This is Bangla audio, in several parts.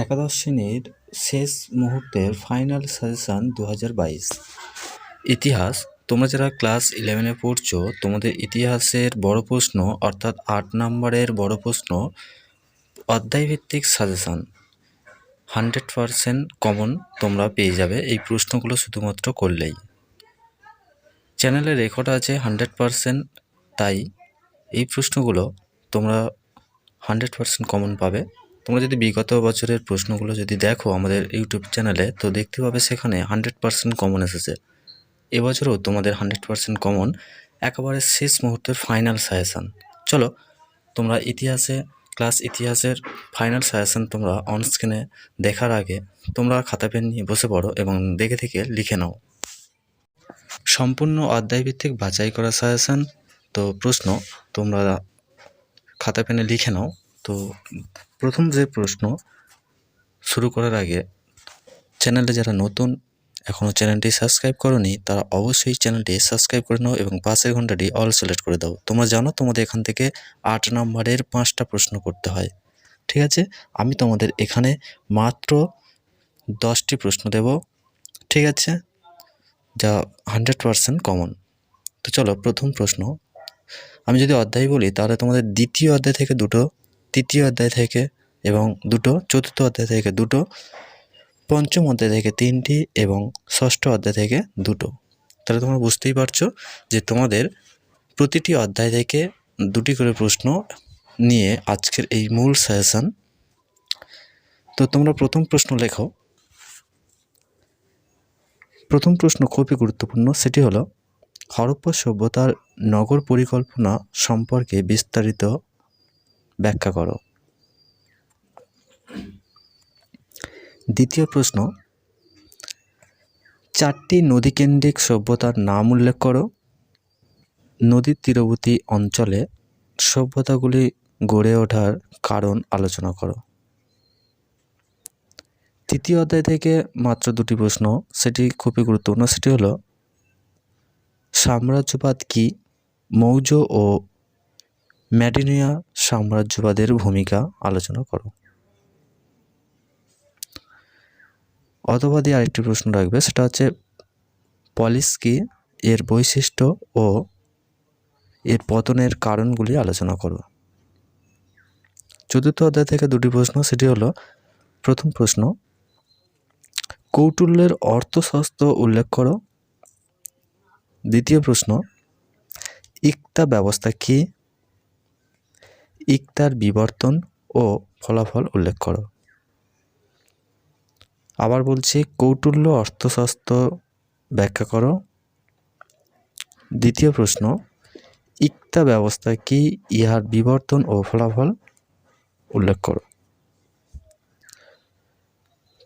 একাদশ শ্রেণির শেষ মুহূর্তের ফাইনাল সাজেশান দু হাজার বাইশ। ইতিহাস, তোমরা যারা ক্লাস ইলেভেনে পড়ছো, তোমাদের ইতিহাসের বড় প্রশ্ন, অর্থাৎ আট নম্বরের বড় প্রশ্ন, অধ্যায়ভিত্তিক সাজেশান হান্ড্রেড পারসেন্ট কমন তোমরা পেয়ে যাবে এই প্রশ্নগুলো শুধুমাত্র করলেই। চ্যানেলে রেকর্ড আছে হান্ড্রেড পারসেন্ট তাই এই প্রশ্নগুলো তোমরা হান্ড্রেড পারসেন্ট কমন পাবে। তোমরা যদি বিগত বছরের প্রশ্নগুলো যদি দেখো আমাদের ইউটিউব চ্যানেলে, তো দেখতে পাবে সেখানে হান্ড্রেড পারসেন্ট কমন এসেছে। এবছরও তোমাদের হান্ড্রেড পারসেন্ট কমন, একেবারে শেষ মুহূর্তের ফাইনাল সাজেশান। চলো, তোমরা ইতিহাসে, ক্লাস ইতিহাসের ফাইনাল সাজেশান তোমরা অন স্ক্রিনে দেখার আগে তোমরা খাতা, পেন নিয়ে বসে পড়ো এবং দেখে থেকে লিখে নাও। সম্পূর্ণ অধ্যায়ভিত্তিক বাছাই করা সাজেশান। তো প্রশ্ন, তোমরা খাতা, পেনে লিখে নাও। তো প্রথম যে প্রশ্ন শুরু করার আগে চ্যানেলে যারা নতুন এখনও চ্যানেলটি সাবস্ক্রাইব করনি, তারা অবশ্যই চ্যানেলটি সাবস্ক্রাইব করে নাও এবং পাশের ঘন্টাটি অল সিলেক্ট করে দাও। তোমরা জানো তোমাদের এখান থেকে আট নম্বরের পাঁচটা প্রশ্ন করতে হয়। ঠিক আছে? আমি তোমাদের এখানে মাত্র দশটি প্রশ্ন দেব। ঠিক আছে? যা হান্ড্রেড পারসেন্ট কমন। তো চলো, প্রথম প্রশ্ন। আমি যদি অধ্যায় বলি, তাহলে তোমাদের দ্বিতীয় অধ্যায় থেকে দুটো, তৃতীয় অধ্যায় থেকে এবং দুটো, চতুর্থ অধ্যায় থেকে দুটো, পঞ্চম অধ্যায় থেকে তিনটি এবং ষষ্ঠ অধ্যায় থেকে দুটো। তাহলে তোমরা বুঝতেই পারছ যে তোমাদের প্রতিটি অধ্যায় থেকে দুটি করে প্রশ্ন নিয়ে আজকের এই মূল সাজেশান তো তোমরা প্রথম প্রশ্ন লেখো। প্রথম প্রশ্ন খুবই গুরুত্বপূর্ণ, সেটি হলো, হরপ্পা সভ্যতার নগর পরিকল্পনা সম্পর্কে বিস্তারিত ব্যাখ্যা করো। দ্বিতীয় প্রশ্ন, চারটি নদীকেন্দ্রিক সভ্যতার নাম উল্লেখ করো। নদীর তীরবর্তী অঞ্চলে সভ্যতাগুলি গড়ে ওঠার কারণ আলোচনা করো। তৃতীয় অধ্যায় থেকে মাত্র দুটি প্রশ্ন, সেটি খুবই গুরুত্বপূর্ণ, সেটি হলো, সাম্রাজ্যবাদ কি? মৌজ ও ম্যাডিনিয়া সাম্রাজ্যবাদের ভূমিকা আলোচনা করো। অথবা দিয়ে আরেকটি প্রশ্ন রাখবে, সেটা হচ্ছে পলিস কি, এর বৈশিষ্ট্য ও এর পতনের কারণগুলি আলোচনা করো। চতুর্থ অধ্যায় থেকে দুটি প্রশ্ন, সেটি হলো, প্রথম প্রশ্ন, কৌটুল্যের অর্থশাস্ত্র উল্লেখ করো। দ্বিতীয় প্রশ্ন, ইকতা ব্যবস্থা কি, ইকতার বিবর্তন ও ফলাফল উল্লেখ করো। আবার বলছি, কৌটুল্য অর্থশাস্ত্র ব্যাখ্যা করো। দ্বিতীয় প্রশ্ন, ইকতা ব্যবস্থা কি ইহার বিবর্তন ও ফলাফল? উল্লেখ করো।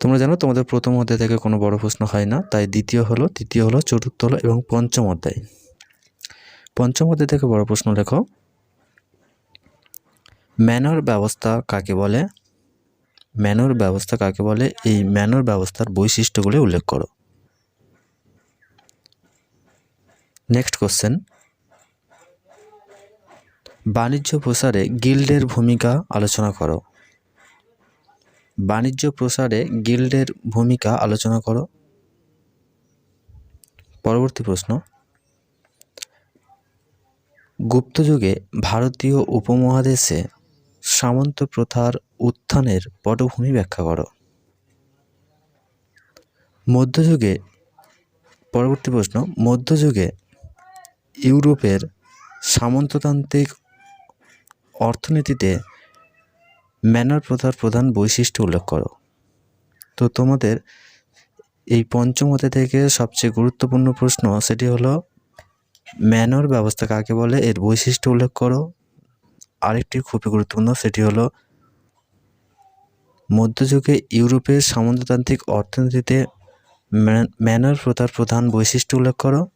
তোমরা জানো, তোমাদের প্রথম অধ্যায় থেকে কোনো বড় প্রশ্ন হয় না, তাই দ্বিতীয় হলো, তৃতীয় হলো, চতুর্থ হলো এবং পঞ্চম অধ্যায়। পঞ্চম অধ্যায় থেকে বড় প্রশ্ন লেখো। ম্যানর ব্যবস্থা কাকে বলে? ম্যানর ব্যবস্থা কাকে বলে? এই ম্যানর ব্যবস্থার বৈশিষ্ট্যগুলি উল্লেখ করো। নেক্সট কোশ্চেন বাণিজ্য প্রসারে গিল্ডের ভূমিকা আলোচনা করো। বাণিজ্য প্রসারে গিল্ডের ভূমিকা আলোচনা করো। পরবর্তী প্রশ্ন। গুপ্তযুগে ভারতীয় উপমহাদেশে সামন্ত প্রথার উত্থানের পটভূমি ব্যাখ্যা করো। মধ্যযুগে, পরবর্তী প্রশ্ন, মধ্যযুগে ইউরোপের সামন্ততান্ত্রিক অর্থনীতিতে ম্যানার প্রথার প্রধান বৈশিষ্ট্য উল্লেখ করো। তো তোমাদের এই পঞ্চমতে থেকে সবচেয়ে গুরুত্বপূর্ণ প্রশ্ন সেটি হলো, ম্যানর ব্যবস্থা কাকে বলে? এর বৈশিষ্ট্য উল্লেখ করো। আরেকটি খুবই গুরুত্বপূর্ণ, সেটি হলো মধ্যযুগে ইউরোপের সামন্ততান্ত্রিক অর্থনীতিতে ম্যানার প্রথার প্রধান বৈশিষ্ট্য উল্লেখ করো।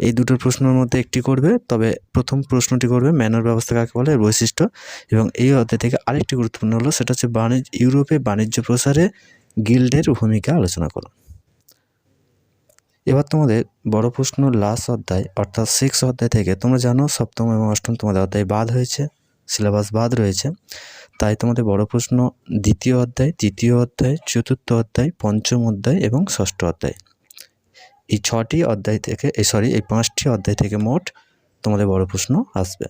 এই দুটো প্রশ্নের মধ্যে একটি করবে, তবে প্রথম প্রশ্নটি করবে ম্যানর ব্যবস্থা কাকে বলে বৈশিষ্ট্য। এবং এই অধ্যায় থেকে আরেকটি গুরুত্বপূর্ণ হলো, সেটা হচ্ছে বাণিজ্য, ইউরোপে বাণিজ্য প্রসারে গিল্ডের ভূমিকা আলোচনা করো। এবার তোমাদের বড় প্রশ্ন লাস্ট অধ্যায়, অর্থাৎ সিক্স অধ্যায় থেকে, তোমরা জানো সপ্তম এবং অষ্টম তোমাদের অধ্যায় বাদ হয়েছে সিলেবাস বাদ রয়েছে। তাই তোমাদের বড় প্রশ্ন দ্বিতীয় অধ্যায়, তৃতীয় অধ্যায়, চতুর্থ অধ্যায়, পঞ্চম অধ্যায় এবং ষষ্ঠ অধ্যায়। এই ছটি অধ্যায় থেকে এই সরি এই পাঁচটি অধ্যায় থেকে মোট তোমাদের বড় প্রশ্ন আসবে।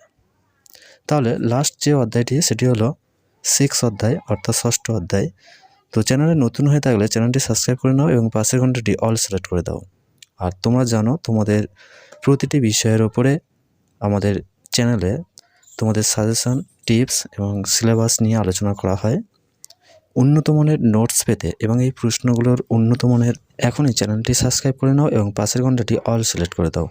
তাহলে লাস্ট যে অধ্যায়টি, সেটি হলো সিক্স অধ্যায়, অর্থাৎ ষষ্ঠ অধ্যায়। তো চ্যানেলে নতুন হয়ে থাকলে চ্যানেলটি সাবস্ক্রাইব করে নাও এবং পাশের ঘন্টাটি অল সিলেক্ট করে দাও। আর তোমরা জানো তোমাদের প্রতিটি বিষয়ের ওপরে আমাদের চ্যানেলে তোমাদের সাজেশন, টিপস এবং সিলেবাস নিয়ে আলোচনা করা হয়। উন্নত মানের নোটস পেতে এবং এই প্রশ্নগুলোর উন্নত মানের এখনই চ্যানেলটি সাবস্ক্রাইব করে নাও এবং পাশের ঘন্টাটি অল সিলেক্ট করে দাও।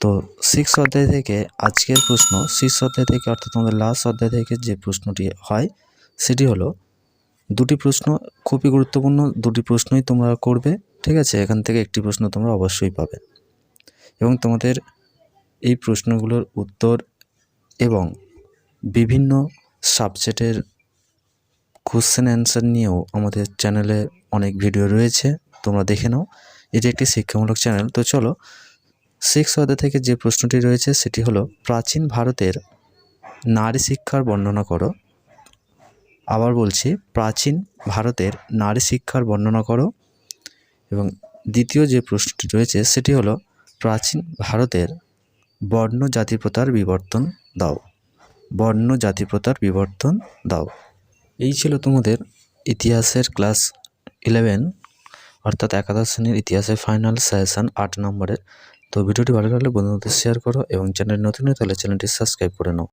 তো সিক্স অধ্যায় থেকে আজকের প্রশ্ন, সিক্স অধ্যায় থেকে অর্থাৎ তোমাদের লাস্ট অধ্যায় থেকে যে প্রশ্নটি হয়, সেটি হলো, দুটি প্রশ্ন খুবই গুরুত্বপূর্ণ, দুটি প্রশ্নই তোমরা করবে। ঠিক আছে, এখান থেকে একটি প্রশ্ন তোমরা অবশ্যই পাবে। এবং তোমাদের এই প্রশ্নগুলোর উত্তর এবং বিভিন্ন সাবজেক্টের কোশ্চেন অ্যান্সার নিয়েও আমাদের চ্যানেলে অনেক ভিডিও রয়েছে, তোমরা দেখে নাও। এটি একটি শিক্ষামূলক চ্যানেল তো চলো সিক্স অধ্যায় থেকে যে প্রশ্নটি রয়েছে সেটি হলো, প্রাচীন ভারতের নারী শিক্ষার বর্ণনা করো। আবার বলছি, প্রাচীন ভারতের নারী শিক্ষার বর্ণনা করো। এবং দ্বিতীয় যে প্রশ্নটি রয়েছে সেটি হলো, প্রাচীন ভারতের বর্ণ জাতিপ্রথার বিবর্তন দাও। বর্ণ জাতিপ্রথার বিবর্তন দাও। এই ছিল তোমাদের ইতিহাসের ক্লাস ইলেভেন, অর্থাৎ একাদশ শ্রেণির ইতিহাসের ফাইনাল সেশন আট নম্বরের। তো ভিডিওটি ভালো লাগলে বন্ধুদের শেয়ার করো এবং চ্যানেল নতুন হয়ে তাহলে চ্যানেলটি সাবস্ক্রাইব করে নাও।